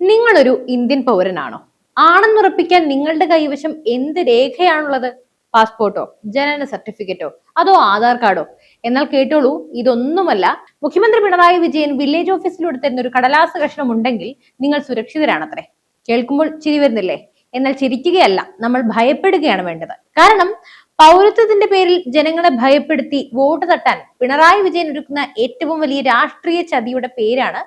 നിങ്ങളൊരു ഇന്ത്യൻ പൗരനാണോ? ആണെന്നുറപ്പിക്കാൻ നിങ്ങളുടെ കൈവശം എന്ത് രേഖയാണുള്ളത്? പാസ്പോർട്ടോ ജനന സർട്ടിഫിക്കറ്റോ അതോ ആധാർ കാർഡോ? എന്നാൽ കേട്ടോളൂ ഇതൊന്നുമല്ല. മുഖ്യമന്ത്രി പിണറായി വിജയൻ വില്ലേജ് ഓഫീസിലൂടെ തരുന്ന ഒരു കടലാസ് കഷ്ണം ഉണ്ടെങ്കിൽ നിങ്ങൾ സുരക്ഷിതരാണത്രേ. കേൾക്കുമ്പോൾ ചിരി വരുന്നില്ലേ? എന്നാൽ ചിരിക്കുകയല്ല നമ്മൾ ഭയപ്പെടുകയാണ് വേണ്ടത്. കാരണം പൗരത്വത്തിന്റെ പേരിൽ ജനങ്ങളെ ഭയപ്പെടുത്തി വോട്ട് തട്ടാൻ പിണറായി വിജയൻ ഒരുക്കുന്ന ഏറ്റവും വലിയ രാഷ്ട്രീയ ചതിയുടെ പേരാണ്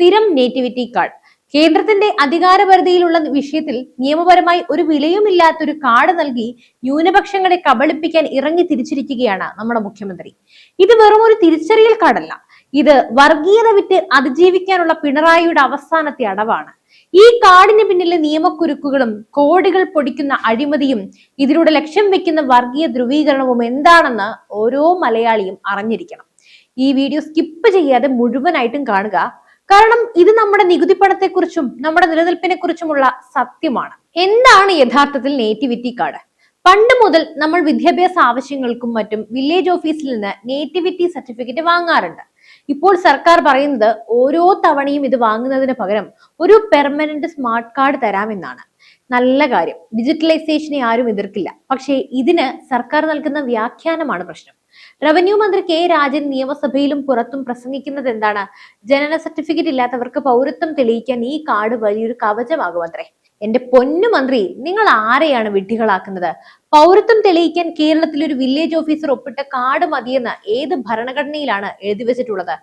സ്ഥിരം നേറ്റിവിറ്റി കാർഡ്. കേന്ദ്രത്തിന്റെ അധികാരപരിധിയിലുള്ള വിഷയത്തിൽ നിയമപരമായി ഒരു വിലയുമില്ലാത്തൊരു കാർഡ് നൽകി ന്യൂനപക്ഷങ്ങളെ കബളിപ്പിക്കാൻ ഇറങ്ങി തിരിച്ചിരിക്കുകയാണ് നമ്മുടെ മുഖ്യമന്ത്രി. ഇത് വെറും ഒരു തിരിച്ചറിയൽ കാർഡല്ല. ഇത് വർഗീയത വിറ്റ് അതിജീവിക്കാനുള്ള പിണറായിയുടെ അവസാനത്തെ അടവാണ്. ഈ കാടിന് പിന്നിലെ നിയമക്കുരുക്കുകളും കോടികൾ പൊടിക്കുന്ന അഴിമതിയും ഇതിലൂടെ ലക്ഷ്യം വെക്കുന്ന വർഗീയ ധ്രുവീകരണവും എന്താണെന്ന് ഓരോ മലയാളിയും അറിഞ്ഞിരിക്കണം. ഈ വീഡിയോ സ്കിപ്പ് ചെയ്യാതെ മുഴുവനായിട്ടും കാണുക. കാരണം ഇത് നമ്മുടെ നികുതി പണത്തെക്കുറിച്ചും നമ്മുടെ നിലനിൽപ്പിനെ കുറിച്ചുമുള്ള സത്യമാണ്. എന്താണ് യഥാർത്ഥത്തിൽ നേറ്റിവിറ്റി കാർഡ് പണ്ട് മുതൽ നമ്മൾ വിദ്യാഭ്യാസ ആവശ്യങ്ങൾക്കും മറ്റും വില്ലേജ് ഓഫീസിൽ നിന്ന് നേറ്റിവിറ്റി സർട്ടിഫിക്കറ്റ് വാങ്ങാറുണ്ട്. ഇപ്പോൾ സർക്കാർ പറയുന്നത് ഓരോ തവണയും ഇത് വാങ്ങുന്നതിന് പകരം ഒരു പെർമനന്റ് സ്മാർട്ട് കാർഡ് തരാമെന്നാണ്. നല്ല കാര്യം. ഡിജിറ്റലൈസേഷനെ ആരും എതിർക്കില്ല. പക്ഷേ ഇതിന് സർക്കാർ നൽകുന്ന വ്യാഖ്യാനമാണ് പ്രശ്നം. റവന്യൂ മന്ത്രി കെ രാജൻ നിയമസഭയിലും പുറത്തും പ്രസംഗിക്കുന്നത് എന്താണ്? ജനന സർട്ടിഫിക്കറ്റ് ഇല്ലാത്തവർക്ക് പൗരത്വം തെളിയിക്കാൻ ഈ കാർഡ് വലിയൊരു കവചമാകുമത്രേ എന്റെ പൊന്നു മന്ത്രി നിങ്ങൾ ആരെയാണ് വിഡ്ഢികളാക്കുന്നത്? പൗരത്വം തെളിയിക്കാൻ കേരളത്തിൽ ഒരു വില്ലേജ് ഓഫീസർ ഒപ്പിട്ട കാർഡ് മതിയെന്ന് ഏത് ഭരണഘടനയിലാണ് എഴുതി വെച്ചിട്ടുള്ളത്?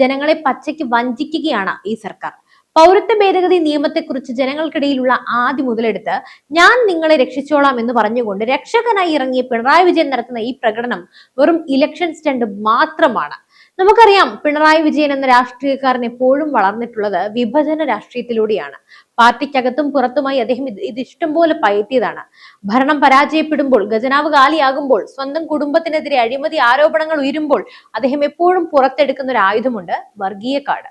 ജനങ്ങളെ പച്ചയ്ക്ക് വഞ്ചിക്കുകയാണ് ഈ സർക്കാർ. പൗരത്വ ഭേദഗതി നിയമത്തെക്കുറിച്ച് ജനങ്ങൾക്കിടയിലുള്ള ആദ്യ മുതലെടുത്ത് ഞാൻ നിങ്ങളെ രക്ഷിച്ചോളാം എന്ന് പറഞ്ഞുകൊണ്ട് രക്ഷകനായി ഇറങ്ങിയ പിണറായി വിജയൻ നടത്തുന്ന ഈ പ്രകടനം വെറും ഇലക്ഷൻ സ്റ്റണ്ട് മാത്രമാണ്. നമുക്കറിയാം പിണറായി വിജയൻ എന്ന രാഷ്ട്രീയക്കാരൻ എപ്പോഴും വളർന്നിട്ടുള്ളത് വിഭജന രാഷ്ട്രീയത്തിലൂടെയാണ്. പാർട്ടിക്കകത്തും പുറത്തുമായി അദ്ദേഹം ഇത് ഇഷ്ടംപോലെ ഇഷ്ടം പോലെ പയറ്റിയതാണ്. ഭരണം പരാജയപ്പെടുമ്പോൾ ഖജനാവ് കാലിയാകുമ്പോൾ സ്വന്തം കുടുംബത്തിനെതിരെ അഴിമതി ആരോപണങ്ങൾ ഉയരുമ്പോൾ അദ്ദേഹം എപ്പോഴും പുറത്തെടുക്കുന്ന ഒരു ആയുധമുണ്ട് വർഗീയ കാർഡ്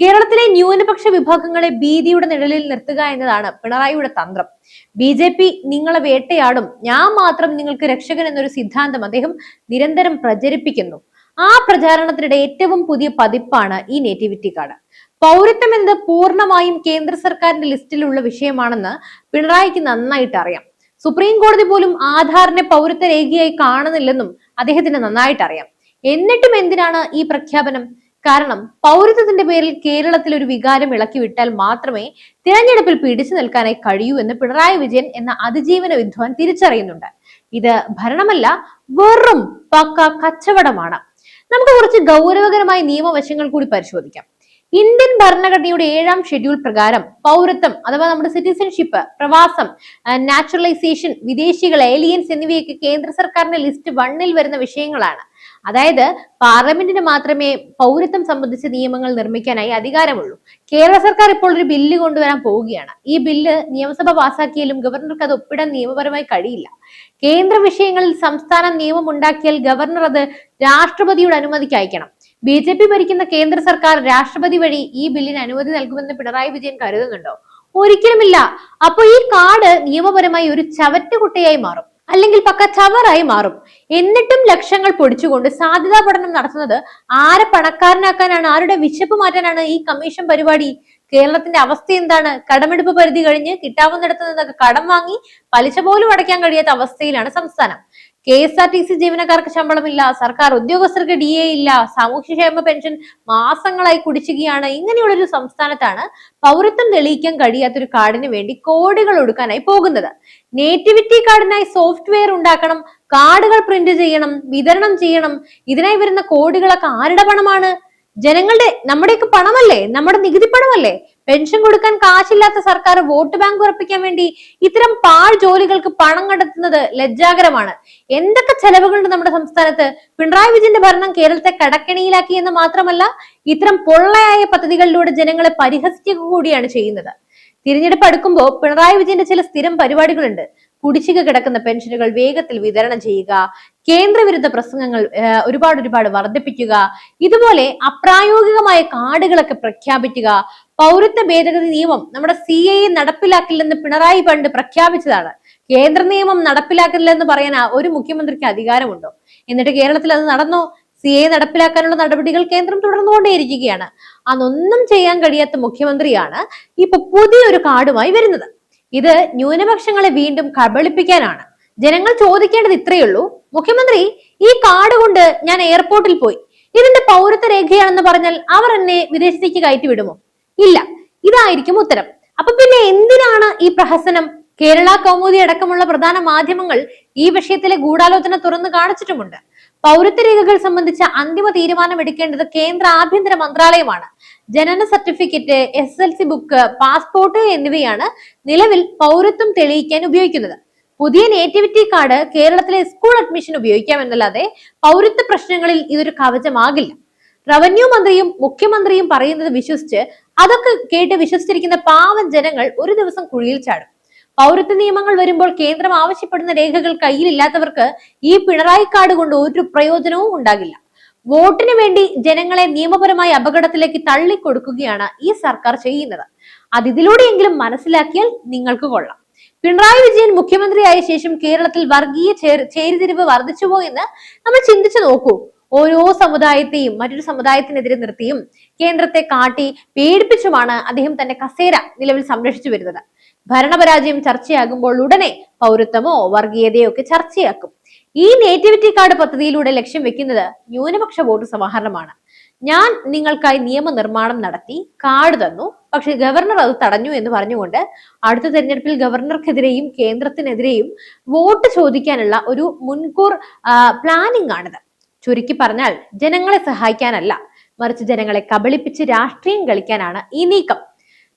കേരളത്തിലെ ന്യൂനപക്ഷ വിഭാഗങ്ങളെ ഭീതിയുടെ നിഴലിൽ നിർത്തുക എന്നതാണ് പിണറായിയുടെ തന്ത്രം. ബി ജെ പി നിങ്ങളെ വേട്ടയാടും ഞാൻ മാത്രം നിങ്ങൾക്ക് രക്ഷകൻ എന്നൊരു സിദ്ധാന്തം അദ്ദേഹം നിരന്തരം പ്രചരിപ്പിക്കുന്നു. ആ പ്രചാരണത്തിനിടെ ഏറ്റവും പുതിയ പതിപ്പാണ് ഈ നേറ്റിവിറ്റി കാർഡ് പൗരത്വം എന്നത് പൂർണമായും കേന്ദ്ര സർക്കാരിന്റെ ലിസ്റ്റിലുള്ള വിഷയമാണെന്ന് പിണറായിക്ക് നന്നായിട്ട് അറിയാം. സുപ്രീം കോടതി പോലും ആധാറിനെ പൗരത്വ രേഖയായി കാണുന്നില്ലെന്നും അദ്ദേഹത്തിന് നന്നായിട്ട് അറിയാം. എന്നിട്ടും എന്തിനാണ് ഈ പ്രഖ്യാപനം? കാരണം പൗരത്വത്തിന്റെ പേരിൽ കേരളത്തിൽ ഒരു വികാരം ഇളക്കി വിട്ടാൽ മാത്രമേ തിരഞ്ഞെടുപ്പിൽ പിടിച്ചു നിൽക്കാനായി കഴിയൂ എന്ന് പിണറായി വിജയൻ എന്ന അതിജീവന വിദ്വാൻ തിരിച്ചറിയുന്നുണ്ട്. ഇത് ഭരണമല്ല വെറും പക്ക കച്ചവടമാണ്. നമുക്ക് കുറച്ച് ഗൗരവകരമായ നിയമവശങ്ങൾ കൂടി പരിശോധിക്കാം. ഇന്ത്യൻ ഭരണഘടനയുടെ ഏഴാം ഷെഡ്യൂൾ പ്രകാരം പൗരത്വം അഥവാ നമ്മുടെ സിറ്റിസൺഷിപ്പ് പ്രവാസം നാച്ചുറലൈസേഷൻ വിദേശികൾ ഏലിയൻസ് എന്നിവയൊക്കെ കേന്ദ്ര സർക്കാരിന്റെ ലിസ്റ്റ് വണ്ണിൽ വരുന്ന വിഷയങ്ങളാണ്. അതായത് പാർലമെന്റിന് മാത്രമേ പൗരത്വം സംബന്ധിച്ച നിയമങ്ങൾ നിർമ്മിക്കാനായി അധികാരമുള്ളൂ. കേരള സർക്കാർ ഇപ്പോൾ ഒരു ബില്ല് കൊണ്ടുവരാൻ പോവുകയാണ്. ഈ ബില്ല് നിയമസഭ പാസാക്കിയാലും ഗവർണർക്ക് അത് ഒപ്പിടാൻ നിയമപരമായി കഴിയില്ല. കേന്ദ്ര വിഷയങ്ങളിൽ സംസ്ഥാനം നിയമം ഉണ്ടാക്കിയാൽ ഗവർണർ അത് രാഷ്ട്രപതിയുടെ അനുമതിക്ക് അയക്കണം. ബി ജെ പി ഭരിക്കുന്ന കേന്ദ്ര സർക്കാർ രാഷ്ട്രപതി വഴി ഈ ബില്ലിന് അനുമതി നൽകുമെന്ന് പിണറായി വിജയൻ കരുതുന്നുണ്ടോ? ഒരിക്കലുമില്ല. അപ്പൊ ഈ കാർഡ് നിയമപരമായി ഒരു ചവറ്റുകുട്ടയായി മാറും. അല്ലെങ്കിൽ പക്ക ചവറായി മാറും. എന്നിട്ടും ലക്ഷങ്ങൾ പൊടിച്ചുകൊണ്ട് സാധ്യതാ പഠനം നടത്തുന്നത് ആരെ പണക്കാരനാക്കാനാണ് ആരുടെ വിശപ്പ് മാറ്റാനാണ് ഈ കമ്മീഷൻ പരിപാടി? കേരളത്തിന്റെ അവസ്ഥ എന്താണ്? കടമെടുപ്പ് പരിധി കഴിഞ്ഞ് കിട്ടാവുന്നിടത്ത് നിന്നൊക്കെ കടം വാങ്ങി പലിശ പോലും അടയ്ക്കാൻ കഴിയാത്ത അവസ്ഥയിലാണ് സംസ്ഥാനം. K S R T C ജീവനക്കാർക്ക് ശമ്പളമില്ല സർക്കാർ ഉദ്യോഗസ്ഥർക്ക് ഡി എ ഇല്ല സാമൂഹ്യക്ഷേമ പെൻഷൻ മാസങ്ങളായി കുടിച്ചുകയാണ് ഇങ്ങനെയുള്ള ഒരു സംസ്ഥാനത്താണ് പൗരത്വം തെളിയിക്കാൻ കഴിയാത്തൊരു കാർഡിന് വേണ്ടി കോടികൾ ഒടുക്കാനായി പോകുന്നത്. നേറ്റിവിറ്റി കാർഡിനായി സോഫ്റ്റ്വെയർ ഉണ്ടാക്കണം കാർഡുകൾ പ്രിന്റ് ചെയ്യണം വിതരണം ചെയ്യണം. ഇതിനായി വരുന്ന കോടികളൊക്കെ ആരുടെ പണമാണ്? ജനങ്ങളുടെ നമ്മുടെയൊക്കെ പണമല്ലേ? നമ്മുടെ നികുതി പണമല്ലേ? പെൻഷൻ കൊടുക്കാൻ കാശില്ലാത്ത സർക്കാർ വോട്ട് ബാങ്ക് ഉറപ്പിക്കാൻ വേണ്ടി ഇത്തരം പാഴ് ജോലികൾക്ക് പണം കണ്ടെത്തുന്നത് ലജ്ജാകരമാണ്. എന്തൊക്കെ ചെലവുകളുണ്ട് നമ്മുടെ സംസ്ഥാനത്ത്? പിണറായി വിജയന്റെ ഭരണം കേരളത്തെ കടക്കെണിയിലാക്കി എന്ന് മാത്രമല്ല ഇത്തരം പൊള്ളയായ പദ്ധതികളിലൂടെ ജനങ്ങളെ പരിഹസിക്കുക കൂടിയാണ് ചെയ്യുന്നത്. തിരഞ്ഞെടുപ്പ് അടുക്കുമ്പോൾ പിണറായി വിജയന്റെ ചില സ്ഥിരം പരിപാടികളുണ്ട്. കുടിശ്ശിക കിടക്കുന്ന പെൻഷനുകൾ വേഗത്തിൽ വിതരണം ചെയ്യുക കേന്ദ്രവിരുദ്ധ പ്രസംഗങ്ങൾ ഒരുപാട് ഒരുപാട് വർദ്ധിപ്പിക്കുക ഇതുപോലെ അപ്രായോഗികമായ കാർഡുകളൊക്കെ പ്രഖ്യാപിക്കുക. പൗരത്വ ഭേദഗതി നിയമം നമ്മുടെ സി എ നടപ്പിലാക്കില്ലെന്ന് പിണറായി പണ്ട് പ്രഖ്യാപിച്ചതാണ്. കേന്ദ്ര നിയമം നടപ്പിലാക്കില്ലെന്ന് പറയാൻ ഒരു മുഖ്യമന്ത്രിക്ക് അധികാരമുണ്ടോ? എന്നിട്ട് കേരളത്തിൽ അത് നടന്നോ? സി എ നടപ്പിലാക്കാനുള്ള നടപടികൾ കേന്ദ്രം തുടർന്നുകൊണ്ടേയിരിക്കുകയാണ്. അതൊന്നും ചെയ്യാൻ കഴിയാത്ത മുഖ്യമന്ത്രിയാണ് ഇപ്പൊ പുതിയൊരു കാർഡുമായി വരുന്നത്. ഇത് ന്യൂനപക്ഷങ്ങളെ വീണ്ടും കബളിപ്പിക്കാനാണ്. ജനങ്ങൾ ചോദിക്കേണ്ടത് ഇത്രയേ ഉള്ളൂ. മുഖ്യമന്ത്രി ഈ കാർഡ് കൊണ്ട് ഞാൻ എയർപോർട്ടിൽ പോയി. ഇതിന്റെ പൗരത്വ രേഖയാണെന്ന് പറഞ്ഞാൽ അവർ എന്നെ വിദേശത്തേക്ക് കയറ്റി വിടുമോ? ഇല്ല. ഇതായിരിക്കും ഉത്തരം. അപ്പൊ പിന്നെ എന്തിനാണ് ഈ പ്രഹസനം? കേരള കൗമുദി അടക്കമുള്ള പ്രധാന മാധ്യമങ്ങൾ ഈ വിഷയത്തിലെ ഗൂഢാലോചന തുറന്നു കാണിച്ചിട്ടുമുണ്ട്. പൗരത്വ രേഖകൾ സംബന്ധിച്ച അന്തിമ തീരുമാനം എടുക്കേണ്ടത് കേന്ദ്ര ആഭ്യന്തര മന്ത്രാലയമാണ്. ജനന certificate S L C book passport എന്നിവയാണ് നിലവിൽ പൗരത്വം തെളിയിക്കാൻ ഉപയോഗിക്കുന്നത്. പുതിയ നേറ്റിവിറ്റി കാർഡ് കേരളത്തിലെ സ്കൂൾ അഡ്മിഷൻ ഉപയോഗിക്കാം ഉപയോഗിക്കാമെന്നല്ലാതെ പൗരത്വ പ്രശ്നങ്ങളിൽ ഇതൊരു കവചമാകില്ല. റവന്യൂ മന്ത്രിയും മുഖ്യമന്ത്രിയും പറയുന്നത് വിശ്വസിച്ച് അതൊക്കെ കേട്ട് വിശ്വസിച്ചിരിക്കുന്ന പാവം ജനങ്ങൾ ഒരു ദിവസം കുഴിയിൽ ചാടും. പൗരത്വ നിയമങ്ങൾ വരുമ്പോൾ കേന്ദ്രം ആവശ്യപ്പെടുന്ന രേഖകൾ കയ്യിലില്ലാത്തവർക്ക് ഈ പിണറായി കാർഡ് കൊണ്ട് ഒരു പ്രയോജനവും ഉണ്ടാകില്ല. വോട്ടിന് വേണ്ടി ജനങ്ങളെ നിയമപരമായ അപകടത്തിലേക്ക് തള്ളിക്കൊടുക്കുകയാണ് ഈ സർക്കാർ ചെയ്യുന്നത്. അത് ഇതിലൂടെയെങ്കിലും മനസ്സിലാക്കിയാൽ നിങ്ങൾക്ക് കൊള്ളാം. പിണറായി വിജയൻ മുഖ്യമന്ത്രിയായ ശേഷം കേരളത്തിൽ വർഗീയ ചേരിതിരിവ് വർദ്ധിച്ചുവോ എന്ന് നമ്മൾ ചിന്തിച്ചു നോക്കൂ. ഓരോ സമുദായത്തെയും മറ്റൊരു സമുദായത്തിനെതിരെ നിർത്തിയും കേന്ദ്രത്തെ കാട്ടി പേടിപ്പിച്ചുമാണ് അദ്ദേഹം തന്റെ കസേര നിലവിൽ സംരക്ഷിച്ചു വരുന്നത്. ഭരണപരാജയം ചർച്ചയാകുമ്പോൾ ഉടനെ പൗരത്വമോ വർഗീയതയോ ഒക്കെ ചർച്ചയാക്കും. ഈ നേറ്റിവിറ്റി കാർഡ് പദ്ധതിയിലൂടെ ലക്ഷ്യം വെക്കുന്നത് ന്യൂനപക്ഷ വോട്ട് സമാഹരണമാണ്. ഞാൻ നിങ്ങൾക്കായി നിയമനിർമ്മാണം നടത്തി കാർഡ് തന്നു പക്ഷെ ഗവർണർ അത് തടഞ്ഞു എന്ന് പറഞ്ഞുകൊണ്ട് അടുത്ത തെരഞ്ഞെടുപ്പിൽ ഗവർണർക്കെതിരെയും കേന്ദ്രത്തിനെതിരെയും വോട്ട് ചോദിക്കാനുള്ള ഒരു മുൻകൂർ പ്ലാനിംഗ് ആണിത്. ചുരുക്കി പറഞ്ഞാൽ ജനങ്ങളെ സഹായിക്കാനല്ല മറിച്ച് ജനങ്ങളെ കബളിപ്പിച്ച് രാഷ്ട്രീയം കളിക്കാനാണ് ഈ നീക്കം.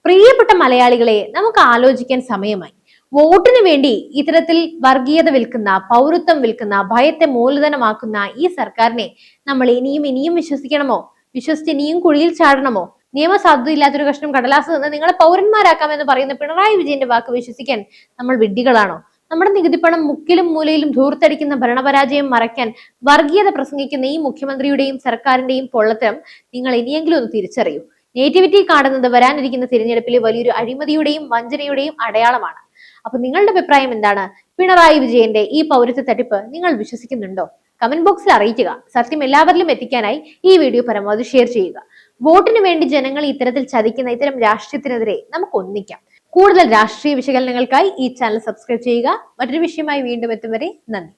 പ്രിയപ്പെട്ട മലയാളികളെ നമുക്ക് ആലോചിക്കാൻ സമയമായി. വോട്ടിന് വേണ്ടി ഇത്തരത്തിൽ വർഗീയത വിൽക്കുന്ന പൗരത്വം വിൽക്കുന്ന ഭയത്തെ മൂലധനമാക്കുന്ന ഈ സർക്കാരിനെ നമ്മൾ ഇനിയും ഇനിയും വിശ്വസിക്കണമോ? വിശ്വസിച്ച് ഇനിയും കുഴിയിൽ ചാടണമോ? നിയമസാധുതയില്ലാത്തൊരു കഷ്ണം കടലാസ് നിന്ന് നിങ്ങളെ പൗരന്മാരാക്കാമെന്ന് പറയുന്ന പിണറായി വിജയന്റെ വാക്ക് വിശ്വസിക്കാൻ നമ്മൾ വിഡ്ഢികളാണോ? നമ്മുടെ നികുതിപ്പണം മുക്കിലും മൂലയിലും ധൂർത്തടിക്കുന്ന ഭരണപരാജയം മറയ്ക്കാൻ വർഗീയത പ്രസംഗിക്കുന്ന ഈ മുഖ്യമന്ത്രിയുടെയും സർക്കാരിന്റെയും പൊള്ളത്തരം നിങ്ങൾ ഇനിയെങ്കിലും ഒന്ന് തിരിച്ചറിയൂ. നേറ്റിവിറ്റി കാണുന്നത് വരാനിരിക്കുന്ന തിരഞ്ഞെടുപ്പിലെ വലിയൊരു അഴിമതിയുടെയും വഞ്ചനയുടെയും അടയാളമാണ്. അപ്പൊ നിങ്ങളുടെ അഭിപ്രായം എന്താണ്? പിണറായി വിജയന്റെ ഈ പൗരത്വ തട്ടിപ്പ് നിങ്ങൾ വിശ്വസിക്കുന്നുണ്ടോ? കമന്റ് ബോക്സിൽ അറിയിക്കുക. സത്യം എല്ലാവരിലും എത്തിക്കാനായി ഈ വീഡിയോ പരമാവധി ഷെയർ ചെയ്യുക. വോട്ടിന് വേണ്ടി ജനങ്ങൾ ഇത്തരത്തിൽ ചതിക്കുന്ന ഇത്തരം രാഷ്ട്രീയത്തിനെതിരെ നമുക്ക് ഒന്നിക്കാം. കൂടുതൽ രാഷ്ട്രീയ വിശകലനങ്ങൾക്കായി ഈ ചാനൽ സബ്സ്ക്രൈബ് ചെയ്യുക. മറ്റൊരു വിഷയമായി വീണ്ടും എത്തും വരെ നന്ദി.